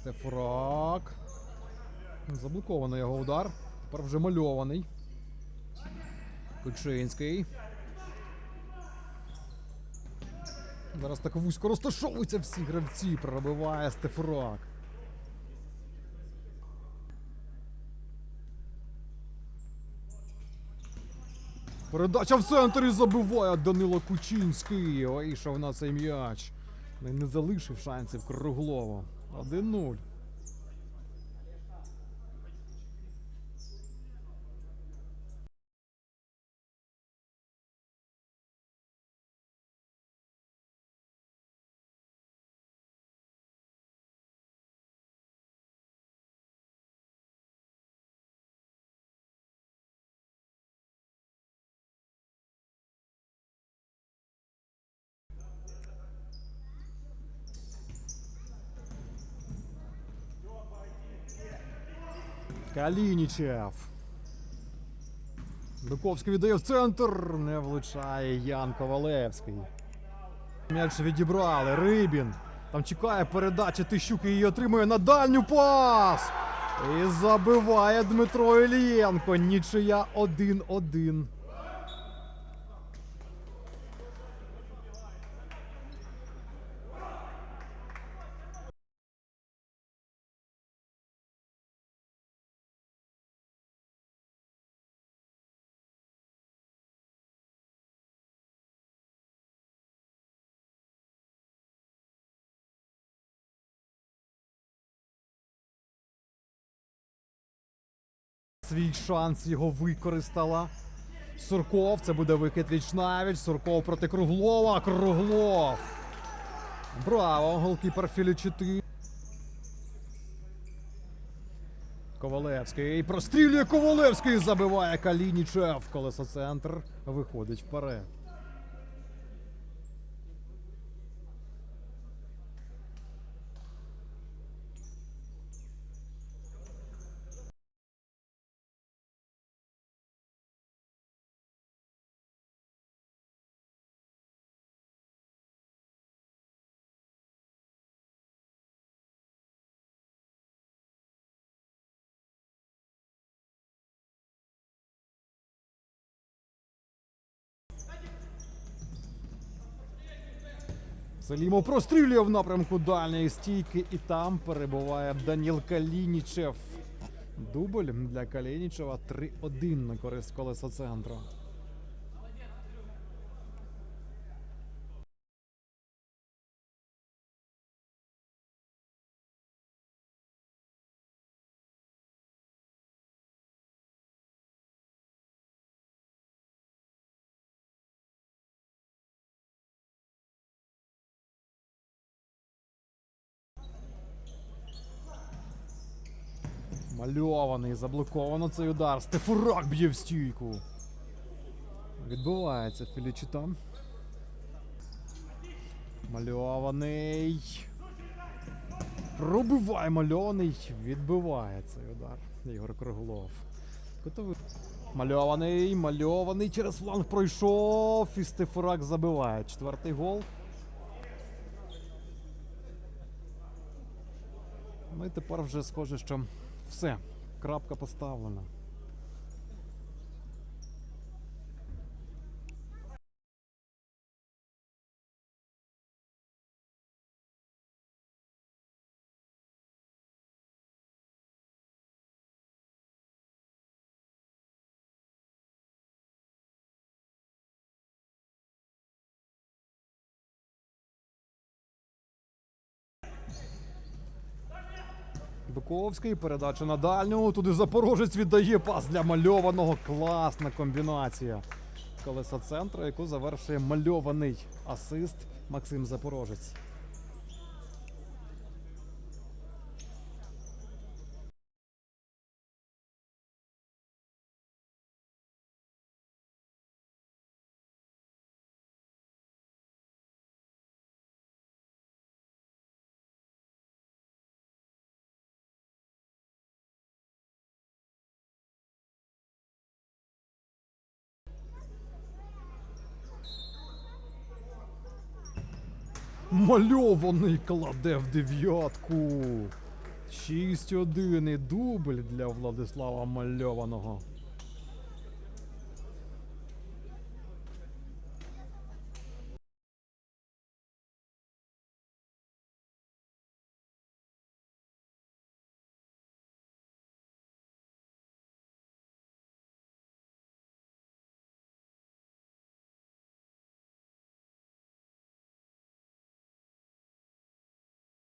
Стефурак. Заблокований його удар. Тепер вже мальований. Кучинський. Зараз так вузько розташовуються всі гравці. Пробиває Стефурак. Передача в центрі забиває Данило Кучинський. Вийшов на цей м'яч. Не, залишив шансів Круглову. 1-0. Калінічев. Дуковський віддає в центр. Не влучає Ян Ковалевський. М'яч відібрали. Рибін. Там чекає передача Тищук її отримує на дальню пас. І забиває Дмитро Ілієнко. Нічия 1-1. Свій шанс його використала. Сурков. Це буде викид віч навіч. Сурков проти Круглова. Круглов. Браво! Голкіпер Філічити. Ковалевський. Прострілює Ковалевський. Забиває Калінічев. Колесоцентр виходить вперед. Салімов прострілює в напрямку дальньої стійки, і там перебуває Даніл Калінічев. Дубль для Калінічева 3-1 на користь колесоцентру. Мальований, заблоковано цей удар. Стефурак б'є в стійку. Відбувається Філічита. Мальований. Пробиває мальований. Відбиває цей удар. Ігор Круглов. Готовий. Мальований, мальований через фланг пройшов. І Стефурак забиває. Четвертий гол. Ну і тепер вже схоже, що все. Крапка поставлена. Буковський, передача на дальню. Туди Запорожець віддає пас для мальованого. Класна комбінація. Колеса центру, яку завершує мальований асист Максим Запорожець. Мальований кладе в дев'ятку. 6-1 і дубль для Владислава Мальованого.